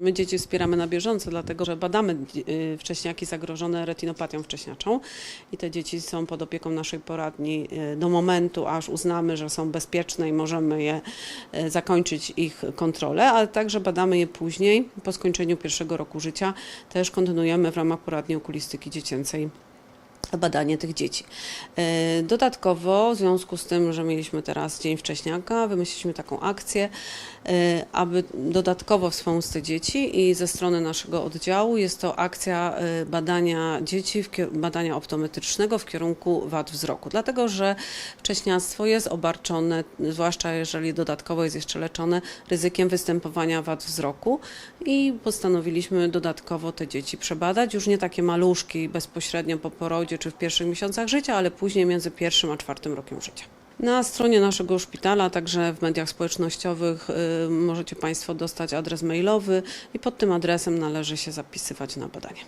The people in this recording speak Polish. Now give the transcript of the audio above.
My dzieci wspieramy na bieżąco, dlatego że badamy y, wcześniaki zagrożone retinopatią wcześniaczą i te dzieci są pod opieką naszej poradni y, do momentu, aż uznamy, że są bezpieczne i możemy je y, zakończyć ich kontrolę, ale także badamy je później, po skończeniu pierwszego roku życia. Też kontynuujemy w ramach poradni okulistyki dziecięcej badanie tych dzieci. E, Dodatkowo, w związku z tym, że mieliśmy teraz Dzień Wcześniaka, wymyśliliśmy taką akcję, e, aby dodatkowo wspomóc te dzieci i ze strony naszego oddziału jest to akcja e, badania dzieci, badania optometrycznego w kierunku wad wzroku. Dlatego, że wcześniactwo jest obarczone, zwłaszcza jeżeli dodatkowo jest jeszcze leczone, ryzykiem występowania wad wzroku i postanowiliśmy dodatkowo te dzieci przebadać. Już nie takie maluszki bezpośrednio po porodzie czy w pierwszych miesiącach życia, ale później między pierwszym a czwartym rokiem życia. Na stronie naszego szpitala, także w mediach społecznościowych y, możecie Państwo dostać adres mailowy i pod tym adresem należy się zapisywać na badanie.